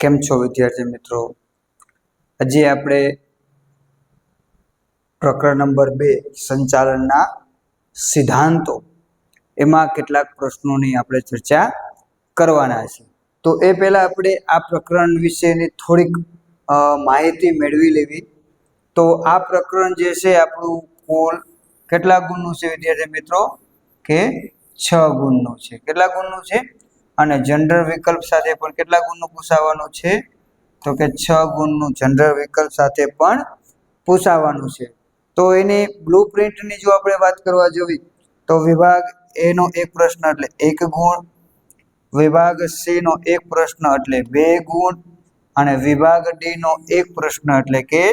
કેમ છો વિદ્યાર્થી મિત્રો? હજી આપણે પ્રકરણ નંબર બે, સંચાલનના સિદ્ધાંતો, એમાં કેટલાક પ્રશ્નોની આપણે ચર્ચા કરવાના છે. તો એ પહેલાં આપણે આ પ્રકરણ વિશેની થોડીક માહિતી મેળવી લેવી. તો આ પ્રકરણ જે છે, આપણું કુલ કેટલા ગુણનું છે વિદ્યાર્થી મિત્રો? કે છ ગુણનું છે. કેટલા ગુણનું છે? અને જનરલ વિકલ્પ સાથે પણ કેટલા ગુણનું પૂછાવાનું છે? તો કે છ ગુણનું જનરલ વિકલ્પ સાથે પણ પૂછાવાનું છે. તો એની બ્લુ પ્રિન્ટની જો આપણે વાત કરવા જવી, તો વિભાગ એનો એક પ્રશ્ન એટલે એક ગુણ, વિભાગ સીનો એક પ્રશ્ન એટલે બે ગુણ, અને વિભાગ ડીનો એક પ્રશ્ન એટલે કે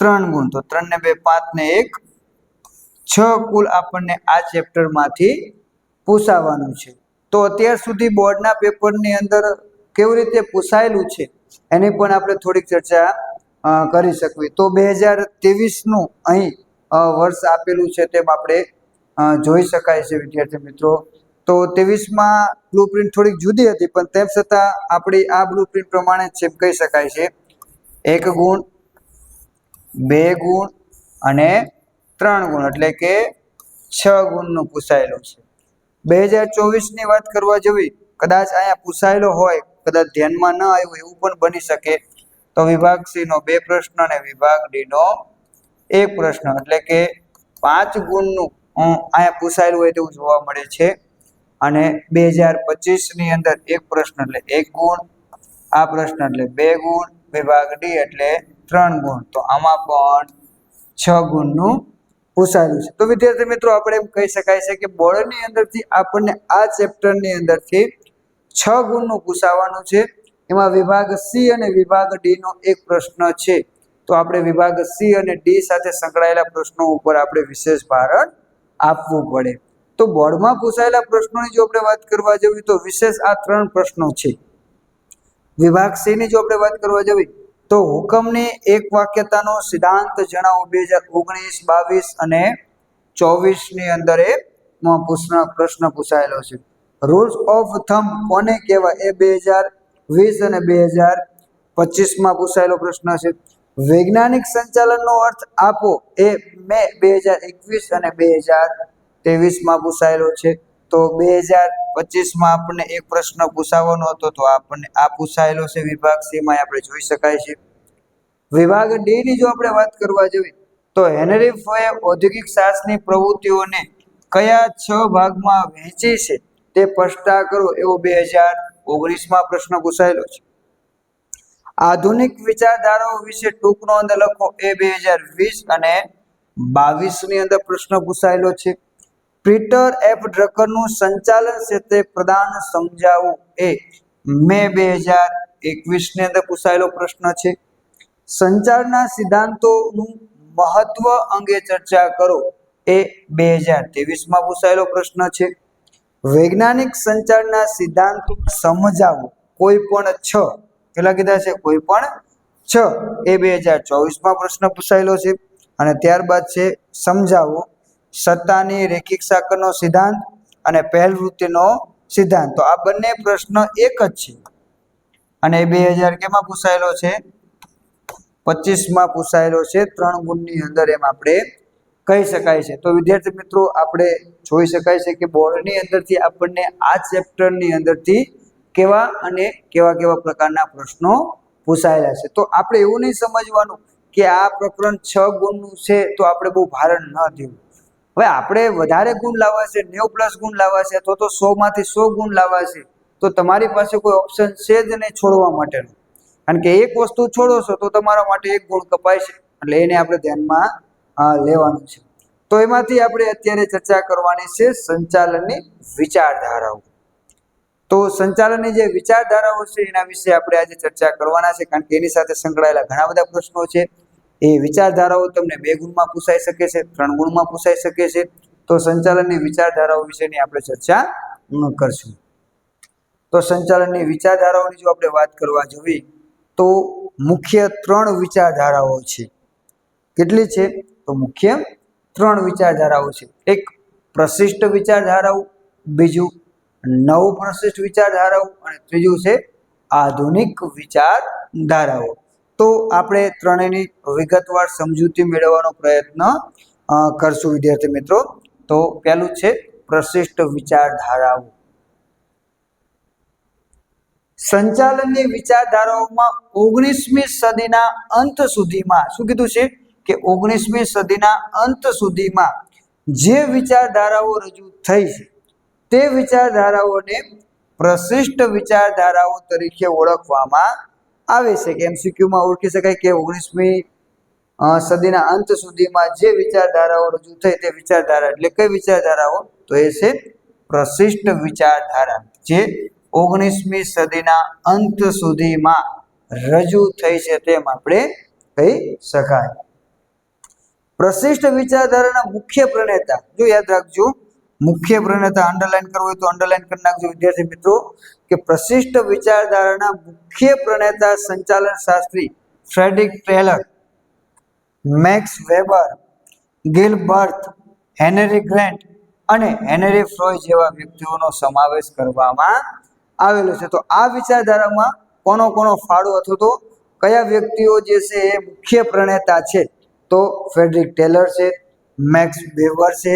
ત્રણ ગુણ. તો ત્રણ ને બે પાંચ ને એક, છ કુલ આપણને આ ચેપ્ટરમાંથી પૂછાવાનું છે. તો અત્યાર સુધી બોર્ડના પેપરની અંદર કેવી રીતે પૂછાયેલું છે, એની પણ આપણે થોડીક ચર્ચા કરી શકવી. તો બે હજાર ત્રેવીસનું અહીં વર્ષ આપેલું છે તેમ આપણે જોઈ શકાય છે, વિદ્યાર્થી મિત્રો. તો ત્રેવીસમાં બ્લુ પ્રિન્ટ થોડીક જુદી હતી, પણ તેમ છતાં આપણી આ બ્લુ પ્રિન્ટ પ્રમાણે કહી શકાય છે, એક ગુણ, બે ગુણ અને ત્રણ ગુણ, એટલે કે છ ગુણનું પૂછાયેલું છે. બે હજાર ચોવીસની વાત કરવા જેવી, કદાચ અહીંયા પૂછાયેલો હોય, કદાચ ધ્યાનમાં ન આવ્યું એવું પણ બની શકે. તો વિભાગ સી નો બે પ્રશ્ન અને વિભાગ ડી નો એક પ્રશ્ન. એટલે કે પાંચ ગુણનું અહીંયા પૂછાયેલું હોય તેવું જોવા મળે છે. અને બે હજાર પચીસની અંદર એક પ્રશ્ન એટલે એક ગુણ, આ પ્રશ્ન એટલે બે ગુણ, વિભાગ ડી એટલે ત્રણ ગુણ. તો આમાં પણ છ ગુણનું પૂછાયેલું છે. તો વિદ્યાર્થી મિત્રો, આપણે એમ કહી શકાય છે કે બોર્ડની અંદરથી આપણને આ ચેપ્ટરની અંદરથી છ ગુણનું પૂછાવાનું છે. એમાં વિભાગ સી અને વિભાગ ડી નો એક પ્રશ્ન છે. તો આપણે વિભાગ સી અને ડી સાથે સંકળાયેલા પ્રશ્નો ઉપર આપણે વિશેષ ભારણ આપવું પડે. તો બોર્ડમાં પૂછાયેલા પ્રશ્નોની જો આપણે વાત કરવા જઈએ તો વિશેષ આ ત્રણ પ્રશ્નો છે. વિભાગ સી ની જો આપણે વાત કરવા જવી તો હુકમની એક વાક્યતાનો સિદ્ધાંત જણાવો બે હજાર ઓગણીસ, બાવીસ અને ચોવીસની અંદર એ પ્રશ્ન પૂછાયેલો છે. રૂલ્સ ઓફ થમ્બ કોને કહેવાય? એ બે હજાર વીસ અને બે હજાર પચીસમાં પૂછાયેલો પ્રશ્ન છે. વૈજ્ઞાનિક સંચાલનનો અર્થ આપો. એ મે બે હજાર એકવીસ અને બે હજાર ત્રેવીસમાં પૂછાયેલો છે. તો બે હજાર પચીસમાં આપણને એક પ્રશ્ન પૂછાવાનો હતો, તો આપણને આ પૂછાયેલો છે વિભાગ સીમાં આપણે જોઈ શકાય છે. વિભાગ ડી ની જો આપણે વાત કરવા જઈએ, તો હેનરી ફોએ ઔદ્યોગિક શાસની પ્રવૃત્તિઓને કયા છ ભાગમાં વહેંચી છે તે સ્પષ્ટતા કરો, એવો બે હજાર ઓગણીસમાં પ્રશ્ન પૂછાયેલો છે. આધુનિક વિચારધારાઓ વિશે ટૂંક નોંધ લખો, એ બે હજાર વીસ અને બાવીસની અંદર પ્રશ્ન પૂછાયેલો છે. પીટર એફ ડ્રકરનું સંચાલન ક્ષેત્રે પ્રદાન સમજાવવું એ મે બે હજાર એકવીસની અંદર પૂછાયેલો પ્રશ્ન છે. સંચારના સિદ્ધાંતોનું મહત્વ અંગે ચર્ચા કરો. એ બે હજાર ત્રેવીસમાં પૂછાયેલો પ્રશ્ન છે. વૈજ્ઞાનિક સંચારના સિદ્ધાંતો સમજાવો. કોઈ પણ છ, કેટલા કીધા છે? કોઈ પણ છ. એ બે હજાર ચોવીસમાં પ્રશ્ન પૂછાયેલો છે. અને ત્યારબાદ છે, સમજાવો. સત્તાની રેખિક સાકરનો સિદ્ધાંત અને પહેલ વૃત્તિનો સિદ્ધાંત. તો આ બંને પ્રશ્ન એક જ છે. અને બે હજાર કેમાં પૂછાયેલો છે? પચીસમાં પૂછાયેલો છે. ત્રણ ગુણની અંદર એમ આપણે કહી શકાય છે. તો વિદ્યાર્થી મિત્રો, આપણે જોઈ શકાય છે કે બોર્ડની અંદરથી આપણને આ ચેપ્ટરની અંદરથી કેવા અને કેવા કેવા પ્રકારના પ્રશ્નો પૂછાયેલા છે. તો આપણે એવું નહીં સમજવાનું કે આ પ્રકરણ છ ગુણનું છે તો આપણે બહુ ભારણ ન દેવું. હવે આપણે વધારે ગુણ લાવવા છે, નેવું પ્લસ ગુણ લાવવા છે, અથવા તો સો માંથી સો ગુણ લાવવા છે, તો તમારી પાસે કોઈ ઓપ્શન છે જ નહીં છોડવા માટેનું. કારણ કે એક વસ્તુ છોડો છો તો તમારા માટે એક ગુણ કપાય છે, એટલે એને આપણે ધ્યાનમાં લેવાનું છે. તો એમાંથી આપણે અત્યારે ચર્ચા કરવાની છે સંચાલનની વિચારધારાઓ. તો સંચાલનની જે વિચારધારાઓ છે એના વિશે આપણે આજે ચર્ચા કરવાના છે, કારણ કે એની સાથે સંકળાયેલા ઘણા બધા પ્રશ્નો છે. એ વિચારધારાઓ તમને બે ગુણમાં પૂછાઈ શકે છે, ત્રણ ગુણમાં પૂછાઈ શકે છે. તો સંચાલનની વિચારધારાઓ વિશેની આપણે ચર્ચા કરશું. તો સંચાલનની વિચારધારાઓની જો આપણે વાત કરવા જોઈએ, તો મુખ્ય ત્રણ વિચારધારાઓ છે. કેટલી છે? તો મુખ્ય ત્રણ વિચારધારાઓ છે. એક પ્રશિષ્ટ વિચારધારાઓ, બીજું નવ પ્રશિષ્ટ વિચારધારાઓ અને ત્રીજું છે આધુનિક વિચારધારાઓ. તો આપણે ત્રણેયની વિગતવાર સમજૂતી મેળવવાનો પ્રયત્ન કરશું વિદ્યાર્થી મિત્રો. તો પહેલું છે પ્રશિષ્ટ વિચારધારાઓ. સંચાલનની વિચારધારાઓમાં ઓગણીસમી સદીના અંત સુધીમાં, શું કીધું છે? કે ઓગણીસમી સદીના અંત સુધીમાં જે વિચારધારાઓ રજૂ થઈ છે, તે વિચારધારાઓને પ્રશિષ્ટ વિચારધારાઓ તરીકે ઓળખવામાં આવે છે કે એમસીક્યુમાં ઓળખી શકાય કે ઓગણીસમી સદીના અંત સુધીમાં જે વિચારધારાઓ રજૂ થઈ તે વિચારધારા એટલે કઈ વિચારધારાઓ? તો એ છે પ્રશિષ્ટ વિચારધારા જે ઓગણીસમી સદીના અંત સુધીમાં રજૂ થઈ છે તેમ આપણે કહી શકાય. પ્રશિષ્ટ વિચારધારાના મુખ્ય પ્રણેતા, જો યાદ રાખજો, મુખ્ય પ્રણેતા અંડરલાઈન કરવું હોય તો અંડરલાઈન કરી નાખજો વિદ્યાર્થી મિત્રો. કે પ્રશિષ્ટ વિચારધારાના મુખ્ય પ્રણેતા સંચાલન Shastri Frederick Taylor, Max Weber Gilbreth Henry Gantt અને હેનરી ફ્રોય જેવા વ્યક્તિઓનો સમાવેશ કરવામાં આવેલો છે. તો આ વિચારધારામાં કોનો કોનો ફાળો અથવા તો? કયા વ્યક્તિઓ જે છે એ મુખ્ય પ્રણેતા છે? તો ફેડરિક ટેલર છે, મેક્સ બેવર છે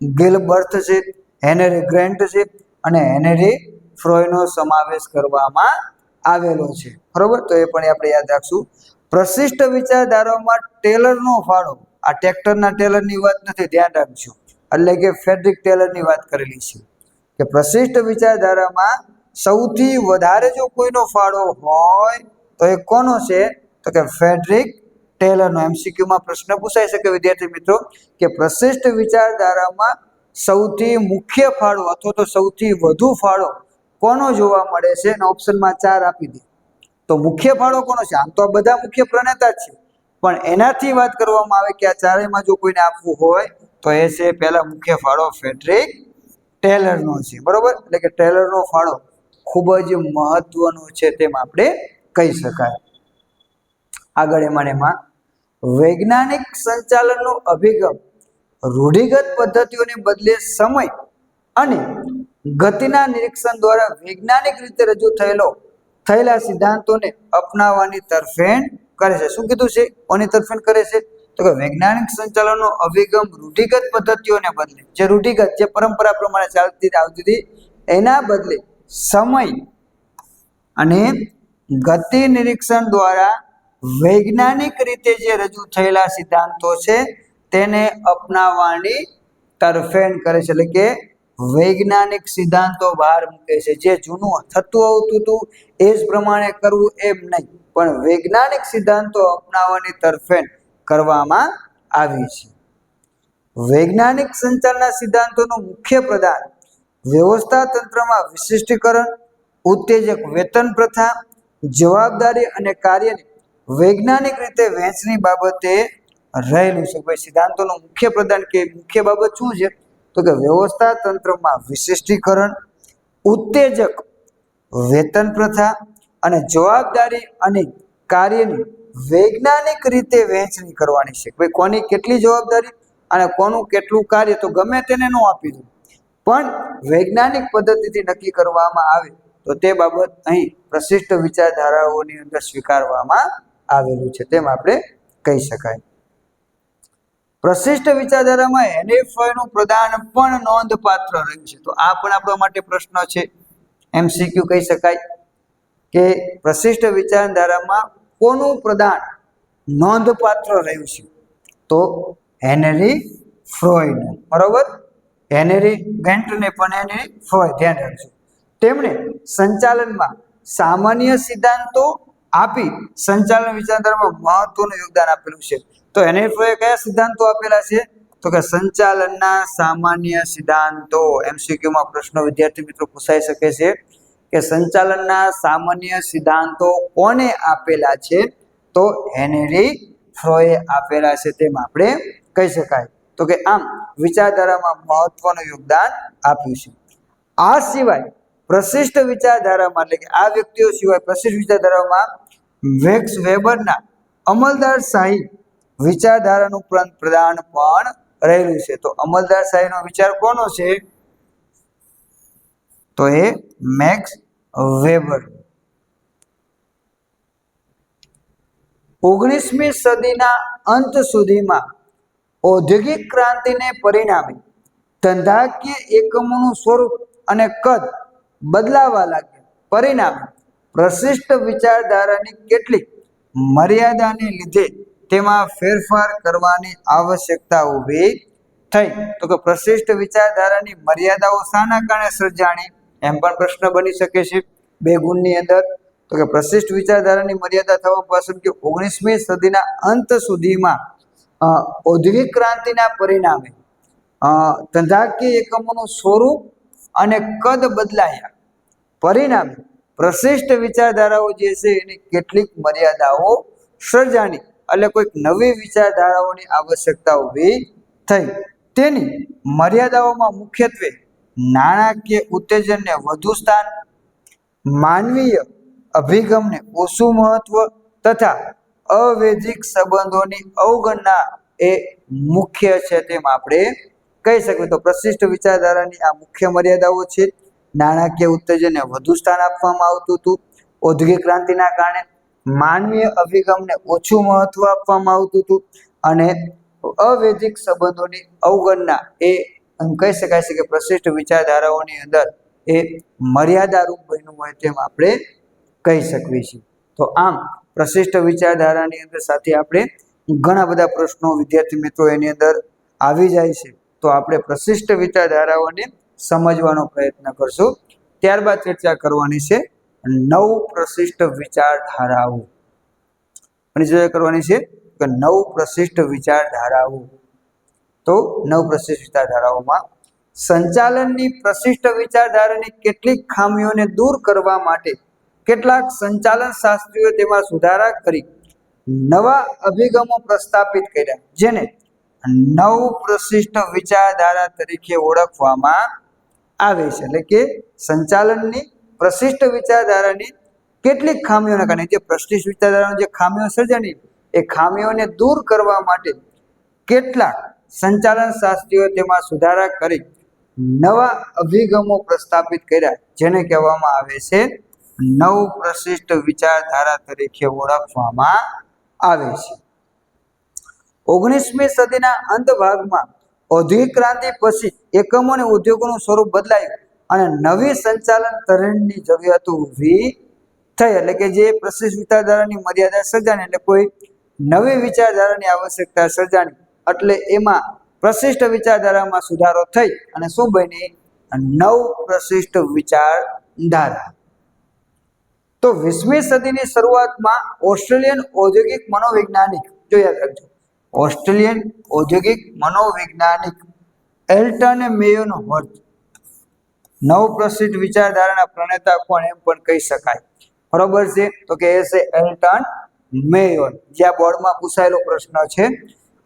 ગિલબર્થ છે, હેનરી ગ્રેન્ટ છે અને હેનરી ફ્રોયનો સમાવેશ કરવામાં આવેલો છે. બરોબર? તો એ પણ આપણે યાદ રાખશું. પ્રશિષ્ટ વિચારધારામાં ટેલરનો ફાળો, આ ટ્રેક્ટરના ટેલરની વાત નથી, ધ્યાન રાખજો. એટલે કે ફેડરિક ટેલરની વાત કરેલી છે. કે પ્રશિષ્ટ વિચારધારામાં સૌથી વધારે જો કોઈનો ફાળો હોય, તો એ કોનો છે? તો કે ફેડરિક ટેલરનો. એમસીક્યુમાં પ્રશ્ન પૂછાઈ શકે વિદ્યાર્થી મિત્રો, કે પ્રશિષ્ટ વિચારધારામાં સૌથી મુખ્ય ફાળો અથવા તો સૌથી વધુ ફાળો કોનો જોવા મળે છે અને ઓપ્શનમાં ચાર આપી દે. તો મુખ્ય ફાળો કોનો છે? આમ તો આ બધા મુખ્ય પ્રણેતા છે. પણ એનાથી વાત કરવામાં આવે કે આ ચારેયમાં જો કોઈને આપવું હોય, તો એ છે પહેલા મુખ્ય ફાળો ફેડરિક ટેલરનો છે. બરોબર? એટલે કે ટેલરનો ફાળો ખૂબ જ મહત્વનો છે તેમ આપણે કહી શકાય. આગળ એમાં એમાં, વૈજ્ઞાનિક સંચાલનનો અભિગમ રૂઢિગત પદ્ધતિઓને બદલે સમય અને ગતિના નિરીક્ષણ દ્વારા વૈજ્ઞાનિક રીતે રજૂ થયેલો, થયેલા સિદ્ધાંતોને અપનાવવાની તરફેણ કરે છે. શું કીધું છે? કોની તરફેણ કરે છે? તો કે વૈજ્ઞાનિક સંચાલનનો અભિગમ રૂઢિગત પદ્ધતિઓને બદલે, જે રૂઢિગત, જે પરંપરા પ્રમાણે ચાલતી આવતી હતી, એના બદલે સમય અને ગતિ નિરીક્ષણ દ્વારા વૈજ્ઞાનિક રીતે જે રજૂ થયેલા સિદ્ધાંતો છે, તેને અપનાવવાની તરફેણ કરે છે. એટલે કે વૈજ્ઞાનિક સિદ્ધાંતો બહાર મૂકે છે. જે જૂનું થતું આવતું હતું, એ જ પ્રમાણે કરવું એમ નહીં. પણ વૈજ્ઞાનિક સિદ્ધાંતો અપનાવવાની તરફેણ કરવામાં આવી છે. વૈજ્ઞાનિક સંચારના સિદ્ધાંતોનું મુખ્ય પ્રદાન વ્યવસ્થા તંત્રમાં વિશિષ્ટીકરણ, ઉત્તેજક વેતન પ્રથા, જવાબદારી અને કાર્યની વૈજ્ઞાનિક રીતે વહેંચણી બાબતે રહેલું છે. ભાઈ, સિદ્ધાંતોનું મુખ્ય પ્રદાન કે મુખ્ય બાબત શું છે? તો કે વ્યવસ્થા તંત્રમાં વિશિષ્ટીકરણ, ઉત્તેજક વેતન પ્રથા અને જવાબદારી અને કાર્યની વૈજ્ઞાનિક રીતે વહેંચણી કરવાની છે. ભાઈ, કોની કેટલી જવાબદારી અને કોનું કેટલું કાર્ય તો ગમે તેને ન આપી દઉં. પણ વૈજ્ઞાનિક પદ્ધતિથી નક્કી કરવામાં આવે તો તે બાબત અહીં પ્રશિષ્ટ વિચારધારાઓની અંદર સ્વીકારવામાં આવેલું છે. તેમ આપણે કહી શકાય. પ્રશિષ્ટ વિચારધારામાં એનએફઆઈનું પ્રદાન પણ નોંધપાત્ર રહ્યું છે. તો આ પણ આપણા માટે પ્રશ્ન છે. એમસીક્યુ કહી શકાય કે પ્રશિષ્ટ વિચારધારામાં કોનું પ્રદાન નોંધપાત્ર રહ્યું છે? તો હેનરી ફ્રોઈડ બરોબર? હેનરી ગેન્ટને પણ હેનરી ફ્રોઈડ ધ્યાન રાખજો. તેમણે સંચાલનમાં સામાન્ય સિદ્ધાંતો આપી સંચાલન વિચારધારામાં મહત્વનું યોગદાન આપેલું છે. તો ફ્રોએ કયા સિદ્ધાંતો આપેલા છે? તો કે સંચાલનના સામાન્ય સિદ્ધાંતો. એમસીક્યુમાં પ્રશ્નો વિદ્યાર્થી મિત્રો પૂછાઈ શકે છે કે સંચાલનના સામાન્ય સિદ્ધાંતો કોને આપેલા છે? તો હેનરી ફ્રોએ આપેલા છે તેમ આપણે કહી શકાય. તો કે આમ વિચારધારામાં મહત્વનું યોગદાન આપ્યું છે. આ સિવાય પ્રશિષ્ટ વિચારધારામાં એટલે કે આ વ્યક્તિઓ સિવાય પ્રશિષ્ટ વિચારધારામાં વેક્સ વેબરના અમલદાર શાહી વિચારધારાનું પ્રદાન પણ રહેલું છે. તો અમલદાર શાહીનો વિચાર કોનો છે? તો એ મેક્સ વેબર. ઓગણીસમી સદીના અંત સુધીમાં ઔદ્યોગિક ક્રાંતિને પરિણામે ધંધાકીય એકમોનું સ્વરૂપ અને કદ બદલાવા લાગ્યું. પરિણામે પ્રશિષ્ટ વિચારધારાની કેટલીક મર્યાદાને લીધે તેમાં ફેરફાર કરવાની આવશ્યકતા ઊભી થઈ. તો કે પ્રશિષ્ટ વિચારધારાની મર્યાદાઓ શાના કારણે સર્જાણી? એમ પણ પ્રશ્ન બની શકે છે. બે ગુણની અંદર, તો કે પ્રશિષ્ટ વિચારધારાની મર્યાદા થવા પાછળ કે ઓગણીસમી સદીના અંત સુધીમાં ઔદ્યોગિક ક્રાંતિના પરિણામે ધંધાકીય એકમોનું સ્વરૂપ અને કદ બદલાયા. પરિણામે પ્રશિષ્ટ વિચારધારાઓ જે છે એની કેટલીક મર્યાદાઓ સર્જાની એટલે કોઈક નવી વિચારધારાઓની આવશ્યકતા ઊભી થઈ. તેની મર્યાદાઓમાં મુખ્યત્વે નાણાકીય ઉત્તેજનને વધુ સ્થાન, માનવીય અભિગમને ઓછું મહત્વ તથા અવૈધિક સંબંધોની અવગણના એ મુખ્ય છે તેમ આપણે કહી શકીએ. તો પ્રશિષ્ટ વિચારધારાની આ મુખ્ય મર્યાદાઓ છે નાણાકીય ઉત્તેજનને વધુ સ્થાન આપવામાં આવતું હતું. ઔદ્યોગિક ક્રાંતિના કારણે માનવીય અભિગમને ઓછું મહત્વ આપવામાં આવતું હતું અને અવૈધિક સંબંધોની અવગણના એ કહી શકાય છે કે પ્રશિષ્ટ વિચારધારાઓની અંદર એ મર્યાદારૂપ બન્યું હોય તેમ આપણે કહી શકીએ છીએ. તો આમ પ્રશિષ્ટ વિચારધારાની અંદર સાથે આપણે ઘણા બધા પ્રશ્નો વિદ્યાર્થી મિત્રો એની અંદર આવી જાય છે. તો આપણે પ્રશિષ્ટ વિચારધારાઓને સમજવાનો પ્રયત્ન કરશું. ત્યારબાદ ચર્ચા કરવાની છે નવ પ્રશિષ્ટ વિચારધારાઓ. અને ચર્ચા કરવાની છે કે નવ પ્રશિષ્ટ વિચારધારાઓ. તો નવ પ્રશિષ્ટ વિચારધારાઓમાં સંચાલનની પ્રશિષ્ટ વિચારધારાની કેટલીક ખામીઓને દૂર કરવા માટે કેટલાક સંચાલન શાસ્ત્રીઓ તેમાં સુધારા કરી નવા અભિગમો પ્રસ્થાપિત કર્યા. જેને નવ પ્રશિષ્ટ વિચારધારા તરીકે ઓળખવામાં આવે છે. એટલે કે સંચાલનની પ્રશિષ્ટ વિચારધારાની કેટલીક ખામીઓના કારણે. જે પ્રશિષ્ટ વિચારધારાની જે ખામીઓ સર્જાની એ ખામીઓને દૂર કરવા માટે કેટલાક સંચાલન શાસ્ત્રીઓ તેમાં સુધારા કરી નવા અભિગમો પ્રસ્થાપિત કર્યા. જેને કહેવામાં આવે છે નવ પ્રશિષ્ટ વિચારધારા તરીકે ઓળખવામાં આવે છે. ઓગણીસમી સદીના અંત ભાગમાં ઔદ્યોગિક ક્રાંતિ પછી એકમો અને ઉદ્યોગોનું સ્વરૂપ બદલાયું અને નવી સંચાલન તરણની જરૂરિયાતો ઊભી થઈ. એટલે કે જે પ્રશિષ્ટ વિચારધારાની મર્યાદા સર્જાણી, એટલે કોઈ નવી વિચારધારાની આવશ્યકતા સર્જાણી. એટલે એમાં પ્રશિષ્ટ વિચારધારામાં સુધારો થઈ અને શું બની? નવ પ્રશિષ્ટ વિચારધારા. તો વીસમી સદીની શરૂઆતમાં ઓસ્ટ્રેલિયન ઔદ્યોગિક મનોવૈજ્ઞાનિક, જો યાદ રાખજો ઓસ્ટ્રેલિયન ઔદ્યોગિક મનોવૈજ્ઞાનિક એલ્ટન મેયોનો વર્ત નવ પ્રસિદ્ધ વિચારધારાના પ્રણેતા કોણ એમ પણ કહી શકાય. બરોબર છે? તો કે એ એલ્ટન મેયોન. જે આ બોર્ડમાં પૂછાયેલો પ્રશ્ન છે.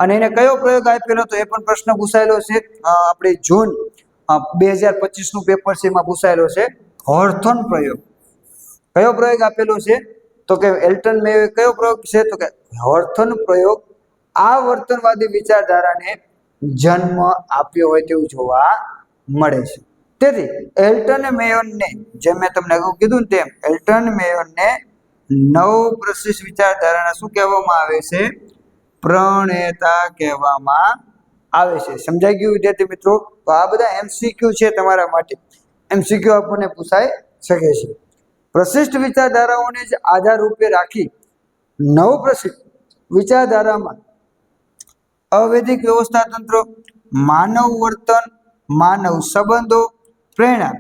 અને એને કયો પ્રયોગ આપેલો? તો એ પણ પ્રશ્ન પૂછાયેલો છે. આપણે જૂન બે હજાર પચીસનું પેપર છે એમાં પૂછાયેલો છે. હોર્થોન પ્રયોગ. કયો પ્રયોગ આપેલો છે? તો કે એલ્ટન મેયોએ કયો પ્રયોગ છે? તો કે હોર્થન પ્રયોગ આ વર્તનવાદી વિચારધારાને જન્મ આપ્યો હોય તેવું જોવા મળે છે. તેથી એલ્ટન મેયોનને જે મેં તમને અગાઉ કીધું ને તેમ, એલ્ટન મેયોનને નવ પ્રશિષ્ટ વિચારધારાને શું કહેવામાં આવે છે? પ્રણેતા કહેવામાં આવે છે. સમજાઈ ગયું વિદ્યાર્થી મિત્રો? તો આ બધા એમસીક્યુ છે તમારા માટે. એમસીક્યુ આપણને પૂછાઈ શકે છે. પ્રશિષ્ટ વિચારધારાઓને જ આધાર રૂપે રાખી નવ પ્રશિષ્ટ વિચારધારામાં અવૈધિક વ્યવસ્થા તંત્રો, માનવ વર્તન, માનવ સંબંધો, પ્રેરણા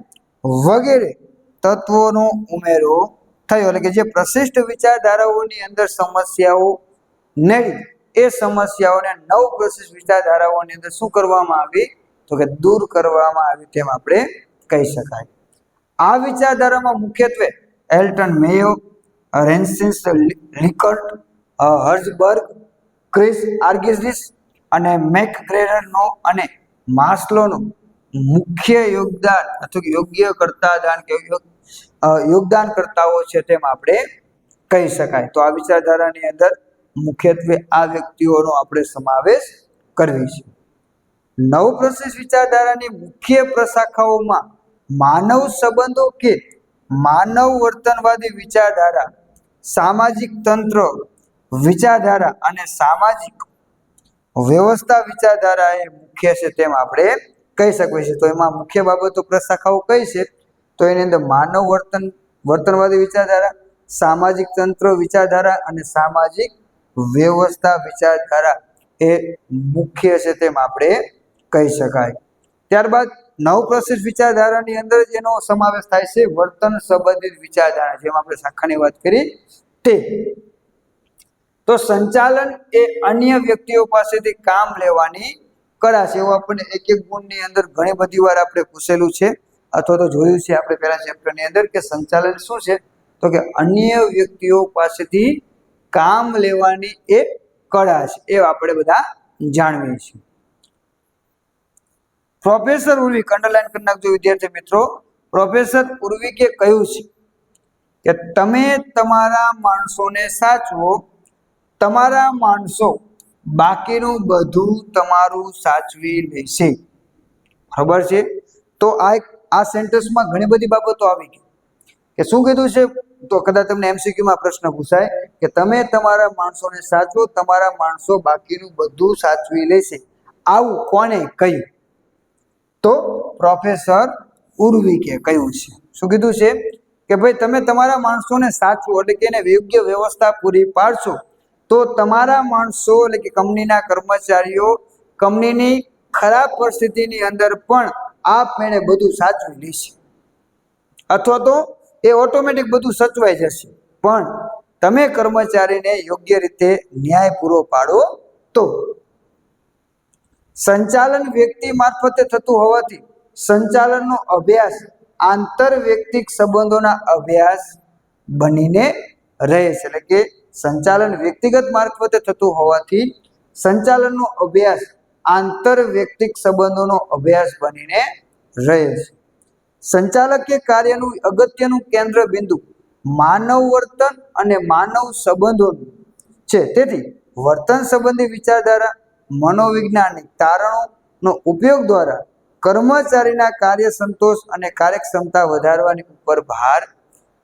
વગેરે તત્વોનો ઉમેરો થયો. એટલે કે જે પ્રશિષ્ટ વિચારધારાઓની અંદર સમસ્યાઓ નડી એ સમસ્યાઓને નવ પ્રશિષ્ટ વિચારધારાઓની અંદર શું કરવામાં આવી? તો કે દૂર કરવામાં આવી તેમ આપણે કહી શકાય. આ વિચારધારામાં મુખ્યત્વે એલ્ટન મેયો, રેન્સિસ લિકર્ટ હર્ઝબર્ગ, ક્રિસ આર્ગિઝિસ અને મેક ગ્રેરનો અને માસ્લોનું મુખ્ય યોગદાન અથવા યોગ્ય કરતા દાન કે યોગદાન કરતાઓ છે તેમ આપણે કહી શકાય. તો આ વિચારધારાની અંદર મુખ્યત્વે આ વ્યક્તિઓનો આપણે સમાવેશ કરવી છે. નવ પ્રશિષ્ટ વિચારધારાની મુખ્ય પ્રશાખાઓમાં માનવ સંબંધો કે માનવ વર્તનવાદી વિચારધારા, સામાજિક તંત્ર, વિચારધારા અને સામાજિક વ્યવસ્થા વિચારધારા એ મુખ્ય છે તેમ આપણે કહી શકીએ છીએ. તો એમાં મુખ્ય બાબતો પ્રશાખાઓ કઈ છે? તો એની અંદર માનવ વર્તન, વર્તનવાદી વિચારધારા, સામાજિક તંત્ર વિચારધારા અને સામાજિક વ્યવસ્થા વિચારધારા એ મુખ્ય છે તેમ આપણે કહી શકાય. ત્યારબાદ નવ પ્રસિદ્ધ વિચારધારાની અંદર જેનો સમાવેશ થાય છે વર્તન સંબંધિત વિચારધારા, જેમ આપણે શાખાની વાત કરી તે. તો સંચાલન એ અન્ય વ્યક્તિઓ પાસેથી કામ લેવાની કળા છે. એવું આપણને એક એક ગુણની અંદર ઘણી બધી વાર આપણે પૂછેલું છે. અથવા તો જોયું છે આપણે પહેલા ચેપ્ટરની અંદર કે સંચાલન શું છે? તો કે અન્ય વ્યક્તિઓ પાસેથી કામ લેવાની એ કળા છે. એ આપણે બધા જાણવીએ છીએ. પ્રોફેસર ઉર્વિક અંડરલાઈન કરી નાખજો વિદ્યાર્થી મિત્રો. પ્રોફેસર ઉર્વિકે કહ્યું છે કે તમે તમારા માણસોને સાચવો તમારા માણસો બાકીનું બધું તમારું સાચવી લેશે. ખબર છે? તો આ એક, આ સેન્ટેન્સમાં ઘણી બધી બાબતો આવી ગઈ. કે શું કીધું છે? તો કદાચ તમને એમસીક્યુમાં પ્રશ્ન પૂછાય કે તમે તમારા માણસોને સાચવો, તમારા માણસો બાકીનું બધું સાચવી લેશે. આવું કોને કહ્યું? તો પ્રોફેસર ઉર્વિકે કહ્યું છે. શું કીધું છે? કે ભાઈ તમે તમારા માણસોને સાચવો એટલે કે એને યોગ્ય વ્યવસ્થા પૂરી પાડશો. તો તમારા માણસો એટલે કે કંપનીના કર્મચારીઓ કંપનીની ખરાબ પરિસ્થિતિની અંદર પણ આપમેળે બધું સાચવી લેશે. અથવા તો એ ઓટોમેટિક બધું સચવાઈ જશે. પણ તમે કર્મચારીને યોગ્ય રીતે ન્યાય પૂરો પાડો તો. સંચાલન વ્યક્તિ મારફતે થતું હોવાથી સંચાલનનો અભ્યાસ આંતર વ્યક્તિક સંબંધોના અભ્યાસ બનીને રહે છે. એટલે કે સંચાલન વ્યક્તિગત મારફતે થતું હોવાથી સંચાલનનો અભ્યાસ આંતર વ્યક્તિક સંબંધોનો અભ્યાસ બનીને રહે છે. સંચાલકીય કાર્યનું અગત્યનું કેન્દ્ર બિંદુ માનવ વર્તન અને માનવ સંબંધોનું છે. તેથી વર્તન સંબંધી વિચારધારા, મનોવૈજ્ઞાનિક તારણોનો ઉપયોગ દ્વારા કર્મચારીના કાર્ય સંતોષ અને કાર્યક્ષમતા વધારવાની ઉપર ભાર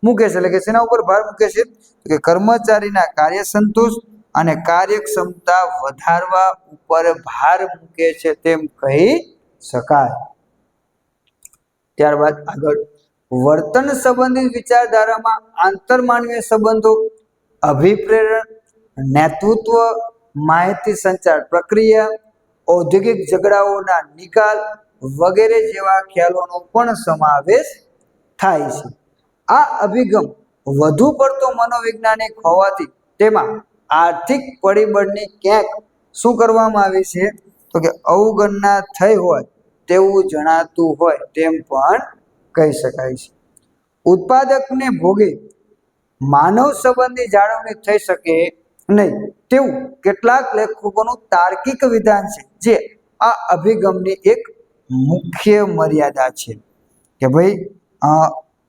મૂકે છે. એટલે કે શેના ઉપર ભાર મૂકે છે. કે કર્મચારીના કાર્ય સંતોષ અને કાર્યક્ષમતા વધારવા ઉપર ભાર મૂકે છે તેમ કહી શકાય. ત્યારબાદ આગળ. વર્તન સંબંધિત વિચારધારામાં આંતરમાનવીય સંબંધો, અભિપ્રેરણ, નેતૃત્વ, માહિતી સંચાર પ્રક્રિયા, ઔદ્યોગિક ઝઘડાઓના નિકાલ વગેરે જેવા ખ્યાલોનો પણ સમાવેશ થાય છે. આ અભિગમ વધુ પડતો મનોવૈજ્ઞાનિક હોવાથી તેમાં આર્થિક પરિબળની ક્યાંક શું કરવામાં આવી છે? તો કે અવગણના થઈ હોય તેવું જણાતું હોય તેમ પણ કહી શકાય છે. ઉત્પાદકને ભોગે માનવ સંબંધી જાળવણી થઈ શકે નહીં તેવું કેટલાક લેખકોનું તાર્કિક વિધાન છે, જે આ અભિગમની એક મુખ્ય મર્યાદા છે. કે ભાઈ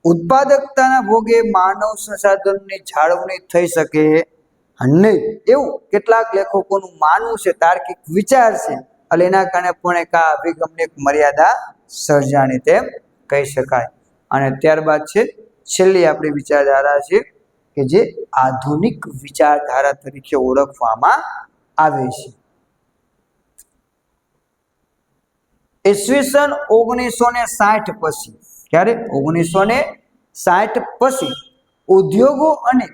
ઉત્પાદકતાના ભોગે માનવ સંસાધનની જાળવણી થઈ શકે નહીં એવું કેટલાક લેખકોનું માનવું છે, તાર્કિક વિચાર છે, એટલે એના કારણે પણ એક આ અભિગમને એક મર્યાદા સર્જાણી તેમ કહી શકાય. અને ત્યારબાદ છે, છેલ્લી આપણી વિચારધારા છે કે જે આધુનિક વિચારધારા તરીકે ઓળખવામાં આવે છે. ઈસવીસન ઓગણીસો ને સાઠ પછી ક્યારે ઓગણીસો ને સાઠ પછી ઉદ્યોગો અને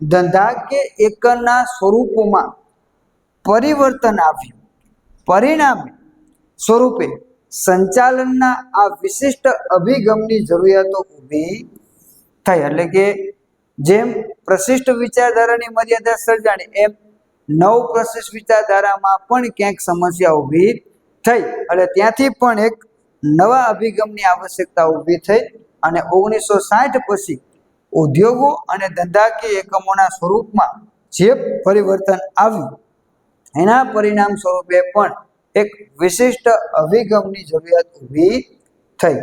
ધંધા કે એકના સ્વરૂપોમાં પરિવર્તન આવ્યું. પરિણામે સ્વરૂપે સંચાલનના આ વિશિષ્ટ અભિગમની જરૂરિયાતો ઊભી થઈ. એટલે કે જેમ પ્રશિષ્ટ વિચારધારાની મર્યાદા સર્જાણી, એમ નવ પ્રશિષ્ટ વિચારધારામાં પણ ક્યાંક સમસ્યા ઊભી થઈ. એટલે ત્યાંથી પણ એક નવા અભિગમની આવશ્યકતા ઊભી થઈ અને ઓગણીસો સાઠ પછી ઉદ્યોગો અને ધંધાકીય એકમોના સ્વરૂપમાં જે પરિવર્તન આવ્યું, એના પરિણામ સ્વરૂપે પણ એક વિશિષ્ટ અભિગમની જરૂરિયાત ઊભી થઈ.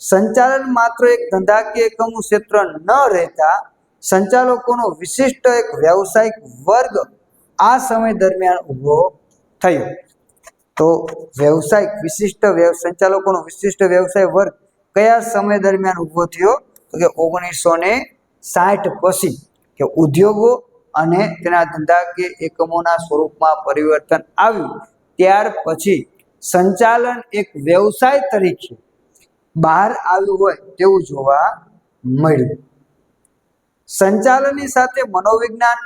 સંચાલન માત્ર એક ધંધાકીય એકમનું ક્ષેત્ર ન રહેતા, સંચાલકોનો વિશિષ્ટ એક વ્યવસાયિક વર્ગ આ સમય દરમિયાન ઊભો થયો. તો વ્યવસાય વિશિષ્ટ વ્યવ, સંચાલકોનો વિશિષ્ટ વ્યવસાય વર્ગ કયા સમય દરમિયાન ઊભો થયો? તો કે ઓગણીસો ને સાઠ પછી કે ઉદ્યોગો અને તેના ધંધાકીય એકમોના સ્વરૂપમાં પરિવર્તન આવ્યું. ત્યાર પછી સંચાલન એક વ્યવસાય તરીકે બહાર આવ્યું હોય તેવું જોવા મળ્યું. સંચાલનની સાથે મનોવિજ્ઞાન,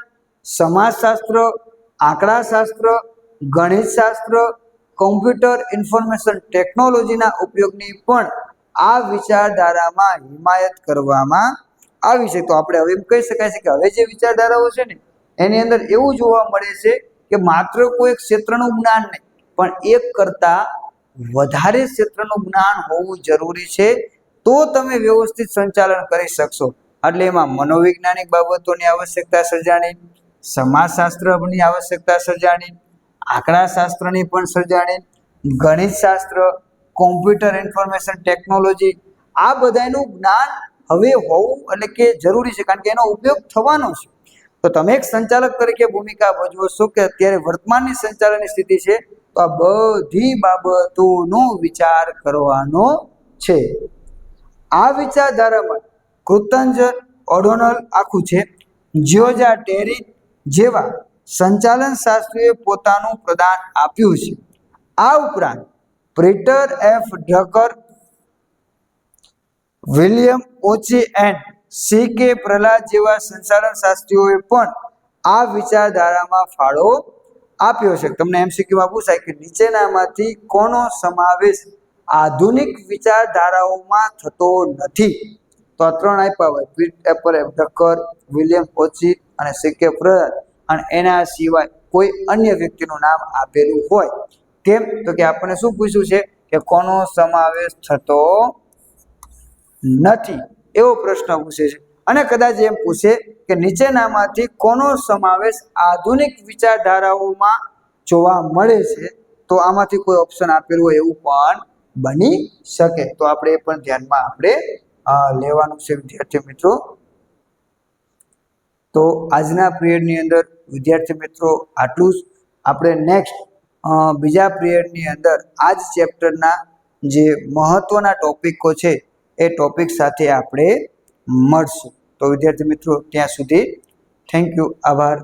સમાજશાસ્ત્ર, આંકડાશાસ્ત્ર, ગણિતશાસ્ત્ર કોમ્પ્યુટર ઇન્ફોર્મેશન ટેકનોલોજીના ઉપયોગની પણ આ વિચારધારામાં હિમાયત કરવામાં આવી છે. તો આપણે હવે એમ કહી શકાય છે કે હવે જે વિચારધારાઓ છે ને, એની અંદર એવું જોવા મળે છે કે માત્ર કોઈ ક્ષેત્રનું જ્ઞાન નહીં, પણ એક કરતાં વધારે ક્ષેત્રનું જ્ઞાન હોવું જરૂરી છે. તો તમે વ્યવસ્થિત સંચાલન કરી શકશો. એટલે એમાં મનોવૈજ્ઞાનિક બાબતોની આવશ્યકતા સર્જાણી, સમાજશાસ્ત્રની આવશ્યકતા સર્જાણી આંકડાશાસ્ત્રની પણ સર્જાણી, ગણિતશાસ્ત્ર, કોમ્પ્યુટર ઇન્ફોર્મેશન ટેકનોલોજી, આ બધાનું જ્ઞાન હવે હોવું એટલે કે જરૂરી છે, કારણ કે એનો ઉપયોગ થવાનો છે. તો તમે એક સંચાલક તરીકે ભૂમિકા ભજવો છો કે અત્યારે વર્તમાનની સંચાલનની સ્થિતિ છે, તો આ બધી બાબતોનો વિચાર કરવાનો છે. આ વિચારધારામાં કૃતંજન ઓડોનલ આખું છે જ્યોજા ટેરી જેવા સંચાલન શાસ્ત્રીએ પોતાનું પ્રદાન આપ્યું છે. આ ઉપરાંત Peter F Drucker, William Ouchi and C K Prahalad જેવા સંચાલન શાસ્ત્રીઓએ પણ આ વિચારધારામાં ફાળો આપ્યો છે. તમને એમસીક્યુમાં પૂછાય કે નીચેનામાંથી કોનો સમાવેશ આધુનિક વિચારધારાઓમાં થતો નથી? તો આ ત્રણ આપ્યા હોય. Pit એપર F Drucker William Ouchi અને સી કે પ્રહલાદ. અને એના સિવાય કોઈ અન્ય વ્યક્તિનું નામ આપેલું હોય. કેમ? તો કે આપણને શું પૂછ્યું છે? કે કોનો સમાવેશ થતો નથી? એવો પ્રશ્ન પૂછે છે. અને કદાચ એમ પૂછે કે નીચેનામાંથી કોનો સમાવેશ આધુનિક વિચારધારાઓમાં જોવા મળે છે? તો આમાંથી કોઈ ઓપ્શન આપેલું હોય એવું પણ બની શકે. તો આપણે એ પણ ધ્યાનમાં આપણે લેવાનું છે વિદ્યાર્થી મિત્રો. તો આજના પિરિયડની અંદર વિદ્યાર્થી મિત્રો, આટલું જ. આપણે નેક્સ્ટ બીજા પિરિયડની અંદર આ જ ચેપ્ટરના જે મહત્વના ટોપિકો છે, એ ટોપિક સાથે આપણે મળશું. તો વિદ્યાર્થી મિત્રો, ત્યાં સુધી થેન્ક યુ આભાર.